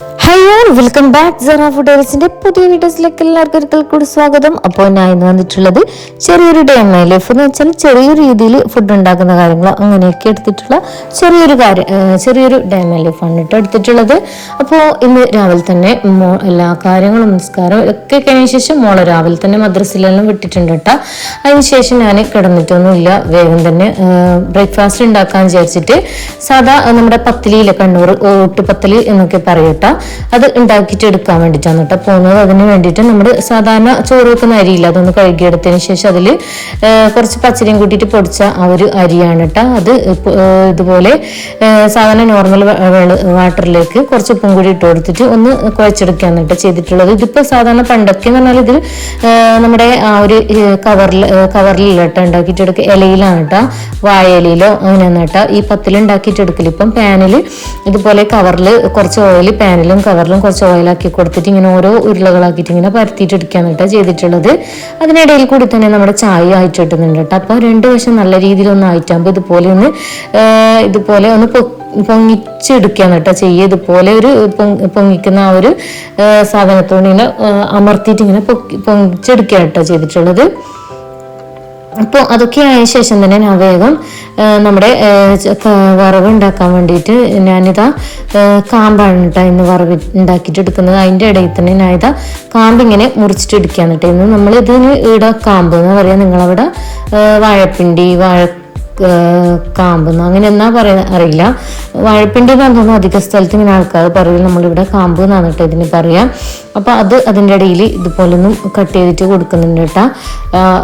Hey welcome back സറ ഫുഡേഴ്സിന്റെ പുതിയ വീഡിയോസിലേക്ക് എല്ലാവർക്കും ഒരിക്കൽ കൂടി സ്വാഗതം. അപ്പോൾ ഞാൻ ഇന്ന് വന്നിട്ടുള്ളത് ചെറിയൊരു ഡേ മൈ ലൈഫ് എന്ന് വെച്ചാൽ ചെറിയൊരു രീതിയിൽ ഫുഡ് ഉണ്ടാക്കുന്ന കാര്യങ്ങൾ അങ്ങനെയൊക്കെ എടുത്തിട്ടുള്ള ചെറിയൊരു കാര്യം ചെറിയൊരു ഡേ മൈ ലൈഫ് ആണ് കേട്ടോ എടുത്തിട്ടുള്ളത്. അപ്പോൾ ഇന്ന് രാവിലെ തന്നെ എല്ലാ കാര്യങ്ങളും നിസ്കാരം ഒക്കെ കഴിഞ്ഞ ശേഷം മോളെ രാവിലെ തന്നെ മദ്രസയിലെല്ലാം വിട്ടിട്ടുണ്ട് കേട്ടോ അതിനുശേഷം ഞാൻ കിടന്നിട്ടൊന്നുമില്ല. വേഗം തന്നെ ബ്രേക്ക്ഫാസ്റ്റ് ഉണ്ടാക്കാൻ വിചാരിച്ചിട്ട് സാധാ നമ്മുടെ പത്തിലിയിലെ കണ്ണൂർ ഓട്ടുപത്തലി എന്നൊക്കെ പറയട്ടോ അത് ഉണ്ടാക്കിയിട്ട് എടുക്കാൻ വേണ്ടിയിട്ടാണ് കേട്ടോ പോകുന്നത്. അതിന് വേണ്ടിയിട്ട് നമ്മൾ സാധാരണ ചോറ് വെക്കുന്ന അരിയില്ല. അതൊന്ന് കഴുകിയെടുത്തതിന് ശേഷം അതിൽ കുറച്ച് പച്ചരിയും കൂട്ടിയിട്ട് പൊടിച്ച ആ ഒരു അരിയാണ് കേട്ടോ അത്. ഇതുപോലെ സാധാരണ നോർമൽ വാട്ടറിലേക്ക് കുറച്ച് ഉപ്പും കൂടി ഇട്ട് കൊടുത്തിട്ട് ഒന്ന് കുഴച്ചെടുക്കുകയാണ് കേട്ടോ ചെയ്തിട്ടുള്ളത്. ഇതിപ്പോൾ സാധാരണ പണ്ടൊക്കെ എന്ന് പറഞ്ഞാൽ ഇതിൽ ആ, നമ്മുടെ ആ ഒരു കവറിൽ കവറിലല്ല കേട്ടോ ഉണ്ടാക്കിയിട്ട് എടുക്കുക ഇലയിലാണ് കേട്ടോ വാഴ ഇലയിലോ അങ്ങനെയാണ് കേട്ടോ. ഈ പത്തിൽ ഉണ്ടാക്കിയിട്ട് ഇപ്പം പാനിൽ ഇതുപോലെ കവറിൽ കുറച്ച് ഓയിൽ പാനിലും കവറിലും കുറച്ച് ഓയിലാക്കി കൊടുത്തിട്ട് ഇങ്ങനെ ഓരോ ഉരുളകളാക്കിയിട്ട് ഇങ്ങനെ പരത്തിയിട്ട് എടുക്കുകയാണ് കേട്ടോ ചെയ്തിട്ടുള്ളത്. അതിനിടയിൽ കൂടി തന്നെ നമ്മുടെ ചായ ആയിട്ട് കേട്ടോ. അപ്പോൾ രണ്ട് വശം നല്ല രീതിയിൽ ഒന്ന് ആയിട്ടാകുമ്പോൾ ഇതുപോലെ ഒന്ന് ഇതുപോലെ ഒന്ന് പൊങ്ങിച്ചെടുക്കുകയാണ് കേട്ടോ ചെയ്യുക. ഇതുപോലെ ഒരു പൊങ്ങ- പൊങ്ങിക്കുന്ന ആ ഒരു സാധനത്തോട് ഇങ്ങനെ അമർത്തിയിട്ട് ഇങ്ങനെ പൊക്കി പൊങ്ങിച്ചെടുക്കുക കേട്ടോ ചെയ്തിട്ടുള്ളത്. അപ്പോൾ അതൊക്കെ ആയ ശേഷം തന്നെ ഞാൻ വേഗം നമ്മുടെ വറവ് ഉണ്ടാക്കാൻ വേണ്ടിയിട്ട് ഞാനിതാ കാമ്പാണ് കേട്ടോ ഇന്ന് വറവ് ഉണ്ടാക്കിയിട്ട് എടുക്കുന്നത്. അതിന്റെ ഇടയിൽ തന്നെ ഞാൻ ഇതാ കാമ്പ് ഇങ്ങനെ മുറിച്ചിട്ട് എടുക്കുകയാണ് കേട്ടോ ഇന്ന് നമ്മൾ ഇതിന് ഇവിടെ കാമ്പ് എന്ന് പറയാം? നിങ്ങളവിടെ വാഴപ്പിണ്ടി വാഴ കാമ്പെന്ന് അങ്ങനെ എന്നാ പറയുന്ന അറിയില്ല. വാഴപ്പിണ്ടി എന്ന് തോന്നുന്നു അധിക സ്ഥലത്ത് ഇങ്ങനെ ആൾക്കാർ പറയും നമ്മളിവിടെ കാമ്പ് എന്നാണ് കേട്ടോ ഇതിന് പറയാം. അപ്പോൾ അത് അതിന്റെ ഇടയിൽ ഇതുപോലൊന്നും കട്ട് ചെയ്തിട്ട് കൊടുക്കുന്നുണ്ട് കേട്ടോ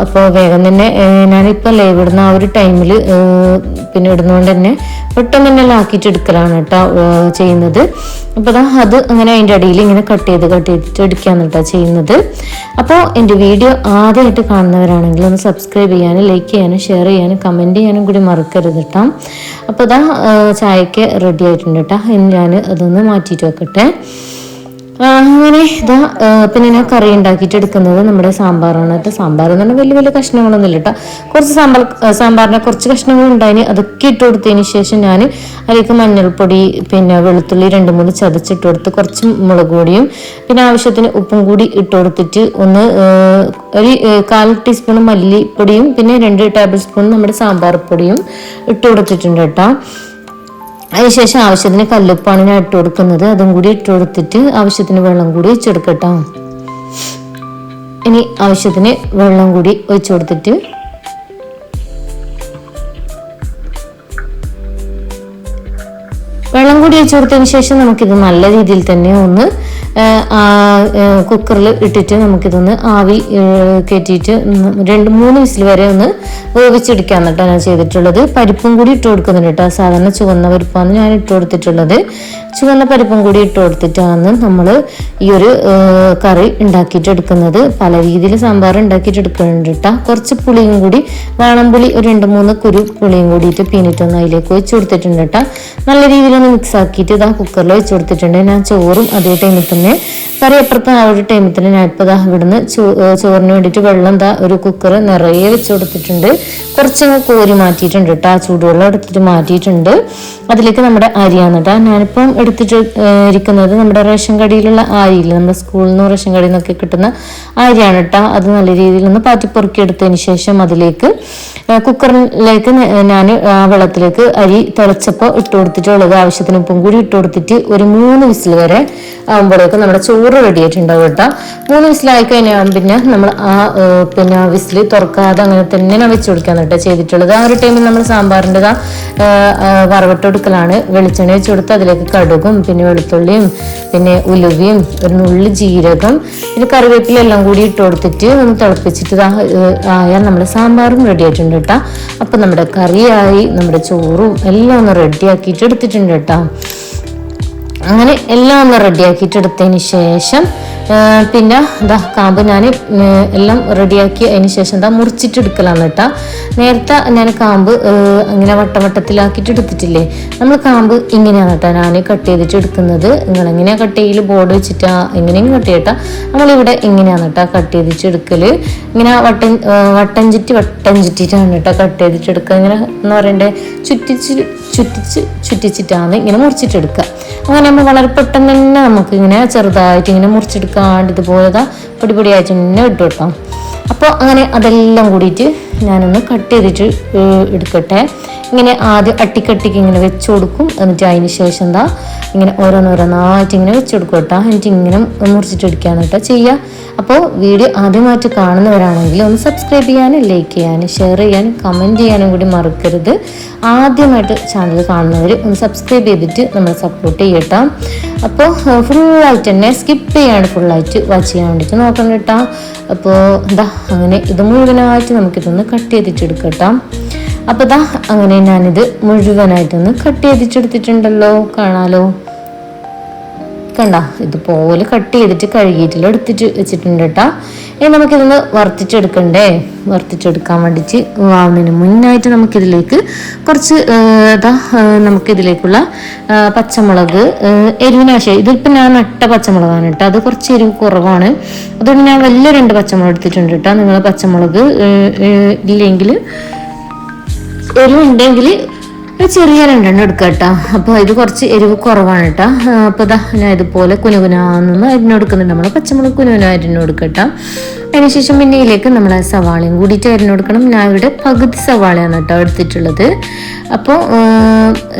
അപ്പോൾ വേഗം തന്നെ ഞാനിപ്പോൾ ലൈവ് ഇടുന്ന ആ ഒരു ടൈമിൽ പിന്നെ ഇടുന്നതുകൊണ്ട് തന്നെ പെട്ടെന്ന് തന്നെ ലാക്കിയിട്ട് എടുക്കലാണ് കേട്ടോ ചെയ്യുന്നത്. അപ്പോൾ അതാ അത് അങ്ങനെ അതിന്റെ ഇടയിൽ ഇങ്ങനെ കട്ട് ചെയ്ത് കട്ട് ചെയ്തിട്ട് എടുക്കുകയാണ് കേട്ടോ ചെയ്യുന്നത്. അപ്പോൾ എന്റെ വീഡിയോ ആദ്യമായിട്ട് കാണുന്നവരാണെങ്കിൽ ഒന്ന് സബ്സ്ക്രൈബ് ചെയ്യാനും ലൈക്ക് ചെയ്യാനും ഷെയർ ചെയ്യാനും കമന്റ് ചെയ്യാനും കൂടി മറക്കരുത് കേട്ടോ അപ്പോൾ ഇതാ ചായക്ക് റെഡി ആയിട്ടുണ്ട് കേട്ടോ ഞാൻ അതൊന്ന് മാറ്റിയിട്ട് വെക്കട്ടെ. അങ്ങനെ ഇതാ പിന്നെ ഞാൻ കറി ഉണ്ടാക്കിയിട്ട് എടുക്കുന്നത് നമ്മുടെ സാമ്പാറാണ്. കേട്ടോ സാമ്പാർ എന്ന് പറഞ്ഞാൽ വലിയ വലിയ കഷ്ണങ്ങളൊന്നും ഇല്ല കേട്ടോ കുറച്ച് സാമ്പാർ സാമ്പാറിനെ കുറച്ച് കഷ്ണങ്ങൾ ഉണ്ടായിന്. അതൊക്കെ ഇട്ട് കൊടുത്തതിന് ശേഷം ഞാൻ അതിലേക്ക് മഞ്ഞൾപ്പൊടി പിന്നെ വെളുത്തുള്ളി രണ്ട് മൂന്ന് ചതച്ചിട്ട് കൊടുത്ത് കുറച്ച് മുളക് പൊടിയും പിന്നെ ആവശ്യത്തിന് ഉപ്പും കൂടി ഇട്ട് കൊടുത്തിട്ട് ഒന്ന് ഒരു കാൽ ടീസ്പൂൺ മല്ലിപ്പൊടിയും പിന്നെ രണ്ട് ടേബിൾ സ്പൂൺ നമ്മുടെ സാമ്പാർ പൊടിയും ഇട്ട് കൊടുത്തിട്ടുണ്ട് കേട്ടോ അതിനുശേഷം ആവശ്യത്തിന് കല്ലുപ്പാണ് ഞാൻ ഇട്ട് കൊടുക്കുന്നത്. അതും കൂടി ഇട്ട് കൊടുത്തിട്ട് ആവശ്യത്തിന് വെള്ളം കൂടി ഒഴിച്ചെടുക്കട്ടോ ഇനി ആവശ്യത്തിന് വെള്ളം കൂടി ഒഴിച്ചു കൊടുത്തിട്ട് വെള്ളം കൂടി ഒഴിച്ചു കൊടുത്തതിന് ശേഷം നമുക്കിത് നല്ല രീതിയിൽ തന്നെ ഒന്ന് കുക്കറിൽ ഇട്ടിട്ട് നമുക്കിതൊന്ന് ആവി കയറ്റിയിട്ട് രണ്ട് മൂന്ന് വിസിൽ വരെ ഒന്ന് വേവിച്ചെടുക്കാൻ കേട്ടോ ഞാൻ ചെയ്തിട്ടുള്ളത്. പരിപ്പും കൂടി ഇട്ട് കൊടുക്കുന്നുണ്ട് കേട്ടോ. സാധാരണ ചുവന്ന പരിപ്പാണ് ഞാൻ ഇട്ട് കൊടുത്തിട്ടുള്ളത്. ചുവന്ന പരിപ്പും കൂടി ഇട്ട് കൊടുത്തിട്ടാണ് നമ്മൾ ഈ ഒരു കറി ഉണ്ടാക്കിയിട്ടെടുക്കുന്നത്. പല രീതിയിൽ സാമ്പാർ ഉണ്ടാക്കിയിട്ട് എടുക്കുന്നുണ്ട് കേട്ടോ കുറച്ച് പുളിയും കൂടി വാളംപുളി ഒരു രണ്ട് മൂന്ന് കുരു പുളിയും കൂടിയിട്ട് പീനിട്ടൊന്ന് അതിലേക്ക് വെച്ച് കൊടുത്തിട്ടുണ്ട് കേട്ടോ നല്ല രീതിയിലൊന്ന് മിക്സ് ആക്കിയിട്ട് ഇതാ കുക്കറിൽ വെച്ച് കൊടുത്തിട്ടുണ്ട്. ഞാൻ ചോറും അതേ ടൈമിൽ തന്നെ കറി അപ്പുറത്ത് ആ ഒരു ടൈമിൽ തന്നെ ഞാൻ ഇപ്പോൾ ഇതാ ഇവിടുന്ന് ചോറിന് വേണ്ടിയിട്ട് വെള്ളം ദാ ഒരു കുക്കർ നിറയെ വെച്ച് കൊടുത്തിട്ടുണ്ട്. കുറച്ചങ്ങ് കോരി മാറ്റിയിട്ടുണ്ട് കേട്ടോ ആ ചൂടുവെള്ളം എടുത്തിട്ട് മാറ്റിയിട്ടുണ്ട്. അതിലേക്ക് നമ്മുടെ അരിയാണ് കേട്ടോ ഞാനിപ്പം എടുത്തിട്ട് ഇരിക്കുന്നത് നമ്മുടെ റേഷൻ കടയിലുള്ള അരിയില്ല നമ്മുടെ സ്കൂളിൽ നിന്ന് റേഷൻ കടയിൽ നിന്നൊക്കെ കിട്ടുന്ന അരിയാണ് കേട്ടോ അത് നല്ല രീതിയിൽ ഒന്ന് പാറ്റിപ്പൊറുക്കി എടുത്തതിന് ശേഷം അതിലേക്ക് കുക്കറിലേക്ക് ഞാൻ ആ വെള്ളത്തിലേക്ക് അരി തിളച്ചപ്പോൾ ഇട്ട് കൊടുത്തിട്ടുള്ളത്. ആവശ്യത്തിന് ഉപ്പും കൂടി ഇട്ട് കൊടുത്തിട്ട് ഒരു മൂന്ന് വിസിൽ വരെ ആകുമ്പോഴേക്കും നമ്മുടെ ചോറ് റെഡി ആയിട്ടുണ്ടാവും കേട്ടോ മൂന്ന് വിസിലായി കഴിഞ്ഞാൽ പിന്നെ നമ്മൾ ആ പിന്നെ വിസിൽ തുറക്കാതെ അങ്ങനെ തന്നെ ഞാൻ വെച്ച് കൊടുക്കാൻ കേട്ടോ ചെയ്തിട്ടുള്ളത്. ആ ഒരു ടൈമിൽ നമ്മൾ സാമ്പാറിന്റെ വറവിട്ട് കൊടുക്കലാണ്. വെളിച്ചെണ്ണ വെച്ച് കൊടുത്ത് അതിലേക്ക് കടുകും പിന്നെ വെളുത്തുള്ളിയും പിന്നെ ഉലുവയും ഒരു നുള്ളി ജീരകം പിന്നെ കറിവേപ്പില എല്ലാം കൂടി ഇട്ട് കൊടുത്തിട്ട് ഒന്ന് തിളപ്പിച്ചിട്ട് ആയാൽ നമ്മുടെ സാമ്പാറും റെഡി ആയിട്ടുണ്ട് കേട്ടോ. അപ്പം നമ്മുടെ കറിയായി നമ്മുടെ ചോറും എല്ലാം ഒന്ന് റെഡി ആക്കിയിട്ട് എടുത്തിട്ടുണ്ട് കേട്ടോ. അങ്ങനെ എല്ലാം ഒന്ന് റെഡിയാക്കിയിട്ട് എടുത്തതിന് ശേഷം പിന്നെ എന്താ കാമ്പ് ഞാൻ എല്ലാം റെഡിയാക്കി അതിന് ശേഷം എന്താ മുറിച്ചിട്ടെടുക്കലാണ് കേട്ടോ. നേരത്തെ ഞാൻ കാമ്പ് അങ്ങനെ വട്ടവട്ടത്തിലാക്കിയിട്ട് എടുത്തിട്ടില്ലേ? നമ്മൾ കാമ്പ് ഇങ്ങനെയാണ് കേട്ടോ ഞാൻ കട്ട് ചെയ്തിട്ട് എടുക്കുന്നത്. നിങ്ങൾ എങ്ങനെയാണ് കട്ട് ചെയ്യൽ ബോർഡ് വെച്ചിട്ടാ എങ്ങനെയും കട്ട് ചെയ്യട്ടാ. നമ്മളിവിടെ ഇങ്ങനെയാണ് കേട്ടോ കട്ട് ചെയ്തിട്ട് എടുക്കൽ ഇങ്ങനെ വട്ടൻ ആ, വട്ടം ചുറ്റി വട്ടം ചുറ്റിയിട്ടാണ് കേട്ടോ കട്ട് ചെയ്തിട്ട് എടുക്കുക ഇങ്ങനെ എന്ന് പറയണ്ടേ? ചുറ്റിച്ച് ചുറ്റിച്ച് ചുറ്റിച്ചിട്ടാണ് ഇങ്ങനെ മുറിച്ചിട്ടെടുക്കുക അങ്ങനെ നമ്മൾ വളരെ പെട്ടെന്ന് തന്നെ നമുക്ക് ഇങ്ങനെ ചെറുതായിട്ട് ഇങ്ങനെ മുറിച്ചെടുക്കാണ്ട് ഇതുപോലെ പൊടി പൊടിയായിട്ട് ഇങ്ങനെ ഇട്ട് കൊടുക്കാം. അപ്പോൾ അങ്ങനെ അതെല്ലാം കൂടിയിട്ട് ഞാനൊന്ന് കട്ട് ചെയ്തിട്ട് എടുക്കട്ടെ. ഇങ്ങനെ ആദ്യം അട്ടിക്കട്ടിക്ക് ഇങ്ങനെ വെച്ച് കൊടുക്കും. എന്നിട്ട് അതിന് ശേഷം എന്താ ഇങ്ങനെ ഓരോന്നോരോന്നായിട്ട് ഇങ്ങനെ വെച്ച് കൊടുക്കും കേട്ടോ. എന്നിട്ട് ഇങ്ങനെ മുറിച്ചിട്ടെടുക്കുകയാണ് കേട്ടോ ചെയ്യുക. അപ്പോൾ വീഡിയോ ആദ്യമായിട്ട് കാണുന്നവരാണെങ്കിൽ ഒന്ന് സബ്സ്ക്രൈബ് ചെയ്യാനും ലൈക്ക് ചെയ്യാനും ഷെയർ ചെയ്യാനും കമന്റ് ചെയ്യാനും കൂടി മറക്കരുത്. ആദ്യമായിട്ട് ചാനൽ കാണുന്നവർ ഒന്ന് സബ്സ്ക്രൈബ് ചെയ്തിട്ട് നമ്മൾ സപ്പോർട്ട് ചെയ്യട്ടോ അപ്പോൾ ഫുള്ളായിട്ട് തന്നെ സ്കിപ്പ് ചെയ്യാണ്ട് ഫുള്ളായിട്ട് വാച്ച് ചെയ്യാൻ വേണ്ടിയിട്ട് നോക്കണം കേട്ടോ. അപ്പോൾ എന്താ അങ്ങനെ ഇത് മുഴുവനായിട്ട് നമുക്കിതൊന്ന് കട്ട് ചെയ്തിട്ടെടുക്കട്ടോ. അപ്പോൾ ദാ അങ്ങനെ ഞാനിത് മുഴുവനായിട്ടൊന്ന് കട്ട് ചെയ്തിട്ടെടുത്തിട്ടുണ്ടല്ലോ. കാണാലോ. കണ്ട ഇതുപോലെ കട്ട് ചെയ്തിട്ട് കഴുകിയിട്ടില്ല എടുത്തിട്ട് വെച്ചിട്ടുണ്ട് കേട്ടോ ഇനി നമുക്കിതൊന്ന് വറുത്തിട്ടെടുക്കണ്ടേ വറുത്തിട്ടെടുക്കാൻ വേണ്ടിയിട്ട് വാങ്ങുന്നതിന് മുന്നായിട്ട് നമുക്കിതിലേക്ക് കുറച്ച് ഇതാ നമുക്കിതിലേക്കുള്ള പച്ചമുളക് എരിവിനാശം ഇതിപ്പോൾ ഞാൻ നട്ട പച്ചമുളകാണ് കേട്ടോ അത് കുറച്ച് എരിവ് കുറവാണ്. അതുകൊണ്ട് ഞാൻ വലിയ രണ്ട് പച്ചമുളക് എടുത്തിട്ടുണ്ട് കേട്ടോ നിങ്ങൾ പച്ചമുളക് ഇല്ലെങ്കിൽ എരിവുണ്ടെങ്കിൽ ഒരു ചെറിയ രണ്ടെണ്ണം എടുക്കുക കേട്ടോ. അപ്പോൾ ഇത് കുറച്ച് എരിവ് കുറവാണ് കേട്ടോ. അപ്പോൾ ഇതാ ഞാൻ ഇതുപോലെ കുനുകുനാന്ന് അരിഞ്ഞെടുക്കുന്നുണ്ട് നമ്മൾ പച്ചമുളക് കുനുകുന അരിഞ്ഞെടുക്കട്ടോ അതിനുശേഷം പിന്നെ ഇതിലേക്ക് നമ്മൾ സവാളയും കൂടി ചേർന്ന് കൊടുക്കണം. ഞാൻ ഇവിടെ പകുതി സവാളയാണ് കേട്ടോ എടുത്തിട്ടുള്ളത്. അപ്പോൾ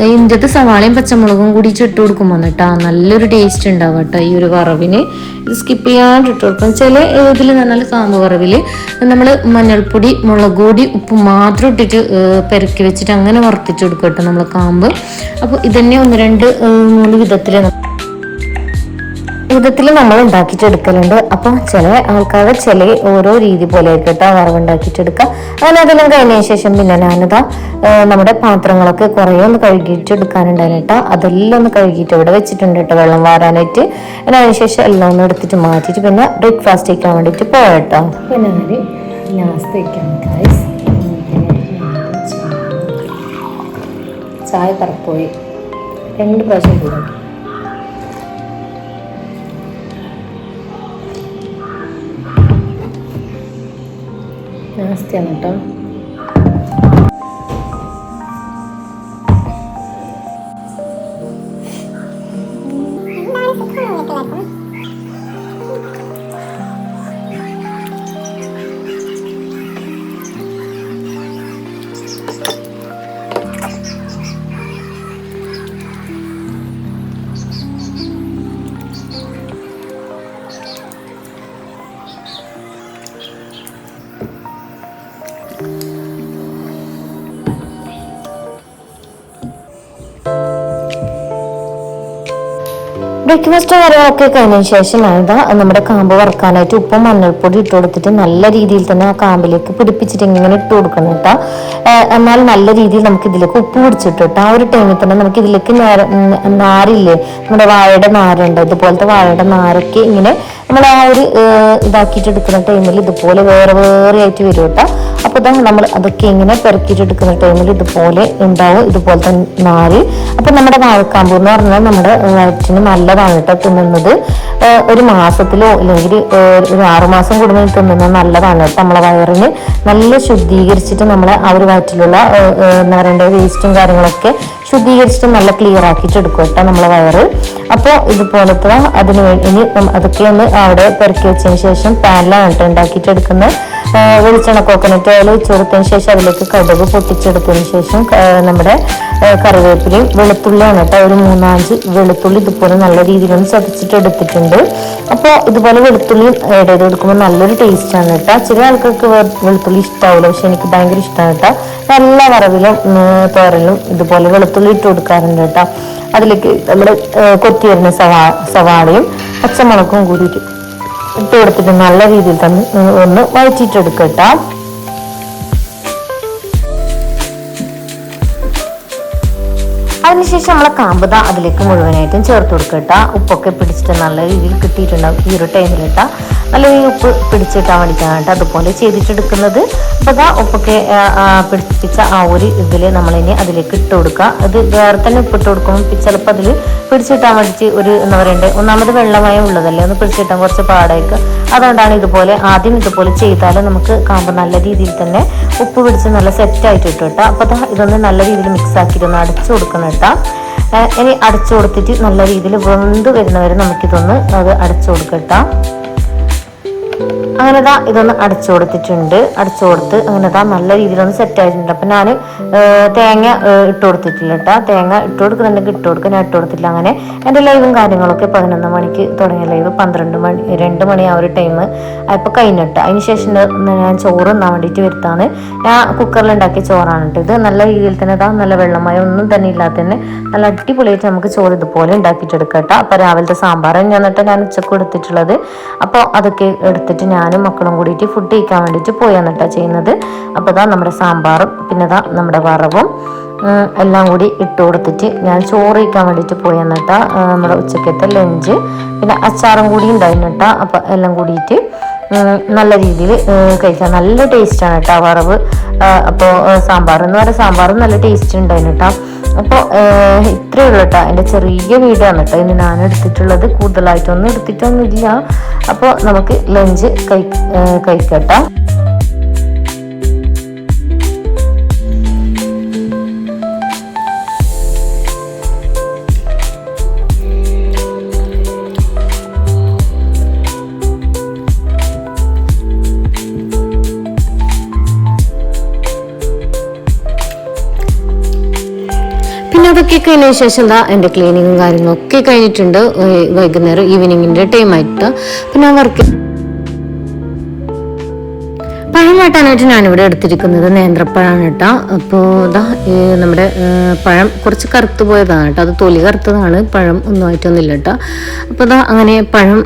ഇതിന്റെ സവാളയും പച്ചമുളകും കൂടി ഇട്ട് കൊടുക്കുമ്പോൾ കേട്ടോ നല്ലൊരു ടേസ്റ്റ് ഉണ്ടാവും കേട്ടോ ഈ ഒരു വറവിന്. ഇത് സ്കിപ്പ് ചെയ്യാണ്ട് ഇട്ട് കൊടുക്കും ചില ഇതിൽ പറഞ്ഞാൽ കാമ്പ് വറവിൽ നമ്മൾ മഞ്ഞൾപ്പൊടി മുളക് പൊടി ഉപ്പ് മാത്രം ഇട്ടിട്ട് പെരക്കി വെച്ചിട്ട് അങ്ങനെ വറുത്തിട്ട് കൊടുക്കും കേട്ടോ നമ്മൾ കാമ്പ്. അപ്പോൾ ഇതന്നെ ഒന്ന് രണ്ട് മൂന്ന് വിധത്തിൽ വിധത്തിൽ നമ്മൾ ഉണ്ടാക്കിയിട്ടെടുക്കലുണ്ട് അപ്പൊ ചില ആൾക്കാരുടെ ചില ഓരോ രീതി പോലെ ആയിരിക്കട്ടെ വറവ് ഉണ്ടാക്കിയിട്ടെടുക്കുക അങ്ങനെ അതെല്ലാം കഴിഞ്ഞതിന് ശേഷം പിന്നെ ഞാനിതാ നമ്മുടെ പാത്രങ്ങളൊക്കെ കുറേ ഒന്ന് കഴുകിയിട്ടെടുക്കാനുണ്ടായിരുന്നു അതെല്ലാം ഒന്ന് കഴുകിയിട്ട് ഇവിടെ വെച്ചിട്ടുണ്ട് കേട്ടോ വെള്ളം വാരാനായിട്ട്. അതിന് ശേഷം എല്ലാം ഒന്ന് എടുത്തിട്ട് മാറ്റിയിട്ട് പിന്നെ ബ്രേക്ക്ഫാസ്റ്റ് വയ്ക്കാൻ വേണ്ടിയിട്ട് പോയട്ടോ പിന്നെ ചായ കറപ്പോയി രണ്ട് പ്രാവശ്യം കൂടെ. നാസ്തിയാണ് കേട്ടോ. ബ്രേക്ക്ഫാസ്റ്റ് കാര്യങ്ങളൊക്കെ കഴിഞ്ഞതിന് ശേഷം ഞാനിതാ നമ്മുടെ കാമ്പ് വറക്കാനായിട്ട് ഉപ്പും മഞ്ഞൾപ്പൊടി ഇട്ട് കൊടുത്തിട്ട് നല്ല രീതിയിൽ തന്നെ ആ കാമ്പിലേക്ക് പിടിപ്പിച്ചിട്ട് ഇങ്ങനെ ഇട്ട് കൊടുക്കണം കേട്ടോ. എന്നാൽ നല്ല രീതിയിൽ നമുക്ക് ഇതിലേക്ക് ഉപ്പ് പിടിച്ചിട്ട് കേട്ടോ. ആ ഒരു ടൈമിൽ തന്നെ നമുക്ക് ഇതിലേക്ക് നാരില്ലേ നമ്മുടെ വാഴയുടെ നാരുണ്ട് ഇതുപോലത്തെ വാഴയുടെ നാരൊക്കെ ഇങ്ങനെ നമ്മൾ ആ ഒരു ഇതാക്കിയിട്ട് എടുക്കുന്ന ടൈമിൽ ഇതുപോലെ വേറെ വേറെ ആയിട്ട് വരും കേട്ടോ. അപ്പോൾ നമ്മൾ അതൊക്കെ ഇങ്ങനെ പെറുക്കിയിട്ടെടുക്കുന്ന ടൈമിൽ ഇതുപോലെ ഉണ്ടാവും തന്നെ നാര് അപ്പോൾ നമ്മുടെ വാഴക്കാമ്പ് എന്ന് പറഞ്ഞാൽ നമ്മുടെ വയറ്റിന് നല്ലതാണ് കേട്ടോ തിന്നുന്നത് ഒരു മാസത്തിലോ അല്ലെങ്കിൽ ഒരു ആറുമാസം കൂടുന്ന തിന്നുന്നത് നല്ലതാണ് കേട്ടോ നമ്മളെ വയറിന്. നല്ല ശുദ്ധീകരിച്ചിട്ട് നമ്മൾ ആ ഒരു വയറ്റിലുള്ള എന്താ പറയേണ്ട വേസ്റ്റും കാര്യങ്ങളൊക്കെ ശുദ്ധീകരിച്ചിട്ട് നല്ല ക്ലിയർ ആക്കിയിട്ട് എടുക്കും കേട്ടോ നമ്മളെ വയറ്. അപ്പോൾ ഇതുപോലത്തെ അതിന് വേണ്ടി ഇനി അതൊക്കെ ഒന്ന് അവിടെ പെറുക്കി വെച്ചതിന് ശേഷം പാനിലാണ് കേട്ടോ ഉണ്ടാക്കിയിട്ട് എടുക്കുന്നത് വെളിച്ചെണ്ണ കോക്കനട്ട് ഓയിൽ ഒഴിച്ച് കൊടുത്തതിന് ശേഷം അതിലേക്ക് കടുക് പൊട്ടിച്ചെടുത്തതിന് ശേഷം നമ്മുടെ കറിവേപ്പിലയും വെളുത്തുള്ളിയാണ് കേട്ടോ. ഒരു മൂന്നാഞ്ച് വെളുത്തുള്ളി ഇതുപോലെ നല്ല രീതിയിലൊന്ന് ചതച്ചിട്ട് എടുത്തിട്ടുണ്ട് അപ്പോൾ ഇതുപോലെ വെളുത്തുള്ളി ആഡ് ചെയ്ത് കൊടുക്കുമ്പോൾ നല്ലൊരു ടേസ്റ്റാണ് കേട്ടോ. ചില ആൾക്കാർക്ക് വെളുത്തുള്ളി ഇഷ്ടാവില്ല. പക്ഷെ എനിക്ക് ഭയങ്കര ഇഷ്ടമാണ് കേട്ടോ. എല്ലാ വറവിലും തോരലും ഇതുപോലെ വെളുത്തുള്ളി ഇട്ട് കൊടുക്കാറുണ്ട് കേട്ടോ. അതിലേക്ക് നമ്മുടെ കൊത്തി വരുന്ന സവാ സവാളയും പച്ചമുളകും കൂടിയിട്ട് ഇട്ട് കൊടുത്തിട്ട് നല്ല രീതിയിൽ തന്നെ ഒന്ന് വഴറ്റിയിട്ടെടുക്കട്ടോ. അതിനുശേഷം നമ്മളെ കാമ്പത അതിലേക്ക് മുഴുവനായിട്ടും ചേർത്ത് കൊടുക്കട്ട. ഉപ്പൊക്കെ പിടിച്ചിട്ട് നല്ല രീതിയിൽ കിട്ടിയിട്ടുണ്ടാവും ഈ ഒരു ടൈമിലിട്ട ഈ ഉപ്പ് പിടിച്ചിട്ടാൻ വേണ്ടിയിട്ടാണ് കേട്ടോ അതുപോലെ ചെയ്തിട്ടെടുക്കുന്നത്. അപ്പോൾ അതാ ഉപ്പൊക്കെ പിടിപ്പിച്ച ആ ഒരു ഇതിൽ നമ്മളിനി അതിലേക്ക് ഇട്ട് കൊടുക്കുക. അത് വേറെ തന്നെ ഉപ്പിട്ട് കൊടുക്കുമ്പോൾ ചിലപ്പോൾ അതിൽ പിടിച്ചിട്ടാൻ വേണ്ടിയിട്ട് ഒരു എന്താ പറയണ്ടേ ഒന്നാമത് വെള്ളമയം ഉള്ളതല്ലേ ഒന്ന് പിടിച്ചിട്ടാൻ കുറച്ച് പാടായിരിക്കും അതുകൊണ്ടാണ് ഇതുപോലെ ആദ്യം ഇതുപോലെ ചെയ്താൽ നമുക്ക് കാമ്പ് നല്ല രീതിയിൽ തന്നെ ഉപ്പ് പിടിച്ച് നല്ല സെറ്റായിട്ട് ഇട്ടു കേട്ടോ അപ്പോൾ ഇതൊന്ന് നല്ല രീതിയിൽ മിക്സ് അടച്ചു കൊടുക്കണം കേട്ടോ. ഇനി അടച്ചു കൊടുത്തിട്ട് നല്ല രീതിയിൽ വെന്ത് വരുന്നവരെ നമുക്കിതൊന്ന് അത് അടച്ചു കൊടുക്കട്ടോ അങ്ങനെ ദാ ഇതൊന്ന് അടച്ചു കൊടുത്തിട്ടുണ്ട്. അടച്ചു കൊടുത്ത് അങ്ങനെ ദാ നല്ല രീതിയിലൊന്ന് സെറ്റ് ആയിട്ടുണ്ട്. അപ്പം ഞാൻ തേങ്ങ ഇട്ട് കൊടുത്തിട്ടില്ല കേട്ടോ. തേങ്ങ ഇട്ട് കൊടുക്കുന്നുണ്ടെങ്കിൽ ഇട്ട് കൊടുക്കുക ഞാൻ ഇട്ട് കൊടുത്തില്ല അങ്ങനെ. എന്റെ ലൈവും കാര്യങ്ങളൊക്കെ പതിനൊന്ന് മണിക്ക് തുടങ്ങിയ ലൈവ് പന്ത്രണ്ട് മണി രണ്ട് മണി ആ ഒരു ടൈം അപ്പോൾ കഴിഞ്ഞിട്ട് അതിന് ശേഷം ഞാൻ ചോറ് ഉണ്ണാൻ വേണ്ടിയിട്ട് വരുത്താണ് ഞാൻ കുക്കറിൽ ഉണ്ടാക്കിയ ചോറാണ് കേട്ടോ ഇത്. നല്ല രീതിയിൽ തന്നെ ദാ നല്ല വെള്ളമായ ഒന്നും തന്നെ ഇല്ലാതെ തന്നെ നല്ല അടിപൊളിയായിട്ട് നമുക്ക് ചോറ് ഇതുപോലെ ഉണ്ടാക്കിയിട്ടെടുക്കാം കേട്ടോ. അപ്പോൾ രാവിലത്തെ സാമ്പാർ ഞാൻ എന്നിട്ട് ഞാൻ ഉച്ചയ്ക്ക് എടുത്തിട്ടുള്ളത് അപ്പോൾ അതൊക്കെ എടുത്തിട്ട് ഞാനും മക്കളും കൂടിയിട്ട് ഫുഡ് കഴിക്കാൻ വേണ്ടിയിട്ട് പോയി കേട്ടോ ചെയ്യുന്നത്. അപ്പോൾ ഇതാ നമ്മുടെ സാമ്പാറും പിന്നെ ഇതാ നമ്മുടെ വറവും എല്ലാം കൂടി ഇട്ട് കൊടുത്തിട്ട് ഞാൻ ചോറ് കഴിക്കാൻ വേണ്ടിയിട്ട് പോയി കേട്ടോ നമ്മുടെ ഉച്ചക്കത്തെ ലഞ്ച് പിന്നെ അച്ചാറും കൂടി ഉണ്ടായിരുന്നു കേട്ടോ അപ്പോൾ എല്ലാം കൂടിയിട്ട് നല്ല രീതിയിൽ കഴിക്കാം നല്ല ടേസ്റ്റാണ് കേട്ടോ വറവ്. അപ്പോൾ സാമ്പാർ എന്ന് പറയുന്ന സാമ്പാറും നല്ല ടേസ്റ്റ് ഉണ്ടായിരുന്നു കേട്ടോ അപ്പോൾ ഇത്രയേ ഉള്ളൂ കേട്ടോ എന്റെ ചെറിയ വീടാണ് കേട്ടോ ഇന്ന് ഞാൻ എടുത്തിട്ടുള്ളത് കൂടുതലായിട്ടൊന്നും എടുത്തിട്ടൊന്നുമില്ല. അപ്പോൾ നമുക്ക് ലഞ്ച് കഴി കഴിക്കട്ടോ അതൊക്കെ കഴിഞ്ഞതിന് ശേഷം എന്താ എന്റെ ക്ലീനിങ്ങും കാര്യങ്ങളൊക്കെ കഴിഞ്ഞിട്ടുണ്ട്. വൈകുന്നേരം ഈവനിങ്ങിന്റെ ടൈം ആയിട്ട്. പിന്നെ വർക്ക് പഴം വെച്ചാൽ ഞാനിവിടെ എടുത്തിരിക്കുന്നത് നേന്ത്രപ്പഴമാണ് കേട്ടോ. അപ്പോൾ ഇതാ നമ്മുടെ പഴം കുറച്ച് കറുത്ത് പോയതാണ് കേട്ടോ. അത് തൊലി കറുത്തതാണ് പഴം ഒന്നും ആയിട്ടൊന്നുമില്ല കേട്ടോ. അപ്പോൾ ഇതാ അങ്ങനെ പഴം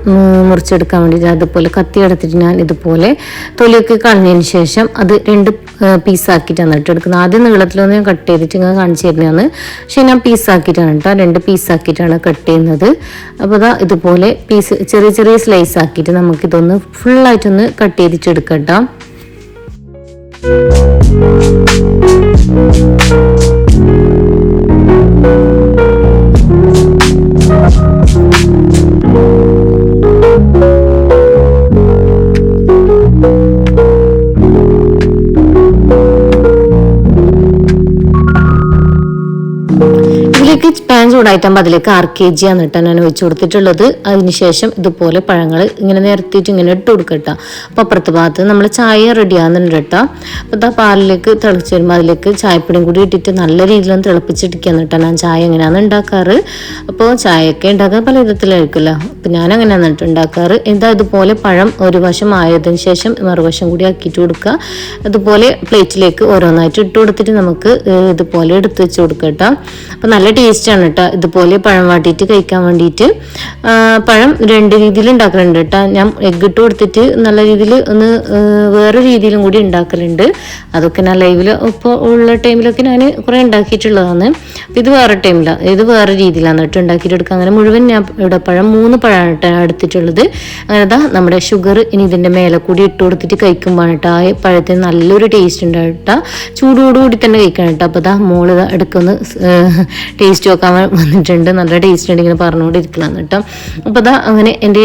മുറിച്ചെടുക്കാൻ വേണ്ടിയിട്ട് അതുപോലെ കത്തി എടുത്തിട്ട് ഞാൻ ഇതുപോലെ തൊലിയൊക്കെ കളഞ്ഞതിന് ശേഷം അത് രണ്ട് പീസാക്കിയിട്ടാണ് കേട്ടോ എടുക്കുന്നത്. ആദ്യം നീളത്തിലൊന്ന് ഞാൻ കട്ട് ചെയ്തിട്ട് ഇങ്ങനെ കാണിച്ചു തരുന്നതാണ്. പക്ഷേ ഞാൻ പീസാക്കിയിട്ടാണ് കേട്ടോ രണ്ട് പീസാക്കിയിട്ടാണ് കട്ട് ചെയ്യുന്നത്. അപ്പോൾ ഇതാ ഇതുപോലെ പീസ് ചെറിയ ചെറിയ സ്ലൈസ് ആക്കിയിട്ട് നമുക്കിതൊന്ന് ഫുള്ളായിട്ടൊന്ന് കട്ട് ചെയ്തിട്ട് എടുക്കാം കേട്ടോ. ഇതിലേക്ക് പാൻ ചൂടായിട്ടാകുമ്പോൾ അതിലേക്ക് ആറ് കെ ജി ആണ് കേട്ടോ ഞാൻ ഒഴിച്ചു കൊടുത്തിട്ടുള്ളത്. അതിനുശേഷം ഇതുപോലെ പഴങ്ങൾ ഇങ്ങനെ നിരത്തിയിട്ട് ഇങ്ങനെ ഇട്ട് കൊടുക്കട്ടോ. അപ്പോൾ അപ്പുറത്തെ ഭാഗത്ത് നമ്മൾ ചായ റെഡി ആകുന്നുണ്ട് കേട്ടോ അപ്പോൾ ആ പാലിലേക്ക് തിളച്ച് വരുമ്പോൾ അതിലേക്ക് ചായപ്പൊടിയും കൂടി ഇട്ടിട്ട് നല്ല രീതിയിലൊന്ന് തിളപ്പിച്ചിരിക്കുകയാണ് കേട്ടോ ഞാൻ ചായ എങ്ങനെയാണ് ഉണ്ടാക്കാറ്. അപ്പോൾ ചായയൊക്കെ ഉണ്ടാക്കാൻ പല വിധത്തിലായിരിക്കുമല്ലോ. അപ്പോൾ ഞാൻ അങ്ങനെയാണ് കേട്ടോ ഉണ്ടാക്കാറ്. എന്താ ഇതുപോലെ പഴം ഒരു വശം ആയതിനു ശേഷം മറുവശം കൂടി ആക്കിയിട്ട് കൊടുക്കുക. അതുപോലെ പ്ലേറ്റിലേക്ക് ഓരോന്നായിട്ട് ഇട്ട് കൊടുത്തിട്ട് നമുക്ക് ഇതുപോലെ എടുത്ത് വെച്ച് കൊടുക്കുക കേട്ടോ അപ്പോൾ നല്ല ടേസ്റ്റാണ് കേട്ടോ ഇതുപോലെ പഴം വാട്ടിയിട്ട് കഴിക്കാൻ വേണ്ടിയിട്ട്. പഴം രണ്ട് രീതിയിൽ ഉണ്ടാക്കലുണ്ട് കേട്ടോ. ഞാൻ എഗ്ഗ് ഇട്ട് കൊടുത്തിട്ട് നല്ല രീതിയിൽ ഒന്ന് വേറെ രീതിയിലും കൂടി ഉണ്ടാക്കലുണ്ട്. അതൊക്കെ ഞാൻ ലൈവിൽ ഇപ്പോൾ ഉള്ള ടൈമിലൊക്കെ ഞാൻ കുറേ ഉണ്ടാക്കിയിട്ടുള്ളതാണ്. അപ്പോൾ ഇത് വേറെ ടൈമിലാണ് ഇത് വേറെ രീതിയിലാണ് കേട്ടോ ഉണ്ടാക്കിയിട്ട് എടുക്കുക. അങ്ങനെ മുഴുവൻ ഞാൻ ഇവിടെ പഴം മൂന്ന് പഴമാണ് കേട്ടോ എടുത്തിട്ടുള്ളത്. അങ്ങനെ ദാ നമ്മുടെ ഷുഗർ ഇനി ഇതിന്റെ മേലെ കൂടി ഇട്ട് കൊടുത്തിട്ട് കഴിക്കുമ്പോഴാണ് കേട്ടോ. ആ പഴത്തിന് നല്ലൊരു ടേസ്റ്റ് ഉണ്ടാവും കേട്ടോ. ചൂടോടുകൂടി തന്നെ കഴിക്കണം കേട്ടോ. അപ്പോൾ ദാ മോൾ ദാ ഇടയ്ക്കൊന്ന് ടേസ്റ്റ് നോക്കാൻ വന്നിട്ടുണ്ട്. നല്ല ടേസ്റ്റ് ഉണ്ട് ഇങ്ങനെ പറഞ്ഞുകൊണ്ടിരിക്കണം കേട്ടോ. അപ്പോൾ അതാ അങ്ങനെ എന്റെ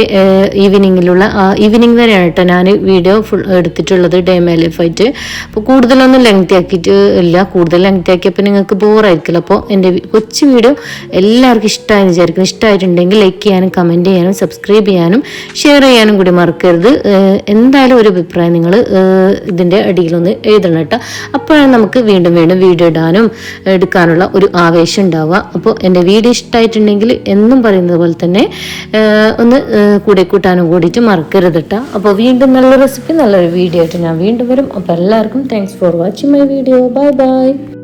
ഈവനിങ്ങിലുള്ള ഈവനിങ് വരെയാണ് കേട്ടോ ഞാൻ വീഡിയോ ഫുൾ എടുത്തിട്ടുള്ളത് ഡേ മൈ ലൈഫ് അപ്പോൾ കൂടുതലൊന്നും ലെങ്തി ആക്കിയിട്ട് ഇല്ല. കൂടുതൽ ലെങ്തി ആക്കിയപ്പോൾ നിങ്ങൾക്ക് ബോറായിരിക്കില്ല അപ്പോൾ എന്റെ കൊച്ചു വീഡിയോ എല്ലാവർക്കും ഇഷ്ടമായി വിചാരിക്കുന്നു. ഇഷ്ടമായിട്ടുണ്ടെങ്കിൽ ലൈക്ക് ചെയ്യാനും കമന്റ് ചെയ്യാനും സബ്സ്ക്രൈബ് ചെയ്യാനും ഷെയർ ചെയ്യാനും കൂടി മറക്കരുത്. എന്തായാലും ഒരു അഭിപ്രായം നിങ്ങൾ ഇതിന്റെ അടിയിലൊന്ന് എഴുതണം കേട്ടോ. അപ്പോഴാണ് നമുക്ക് വീണ്ടും വീണ്ടും വീഡിയോ ഇടാനും എടുക്കാനുള്ള ഒരു ആവേശം ഉണ്ടാവുക. അപ്പോൾ എന്റെ വീഡിയോ ഇഷ്ടമായിട്ടുണ്ടെങ്കിൽ എന്നും പറയുന്നത് പോലെ തന്നെ ഒന്ന് കൂടെ കൂട്ടാനും കൂടിയിട്ട് മറക്കരുത് കേട്ടോ അപ്പോൾ വീണ്ടും നല്ല റെസിപ്പി നല്ലൊരു വീഡിയോ ആയിട്ട് ഞാൻ വീണ്ടും വരും. അപ്പോൾ എല്ലാവർക്കും thanks for watching my video bye bye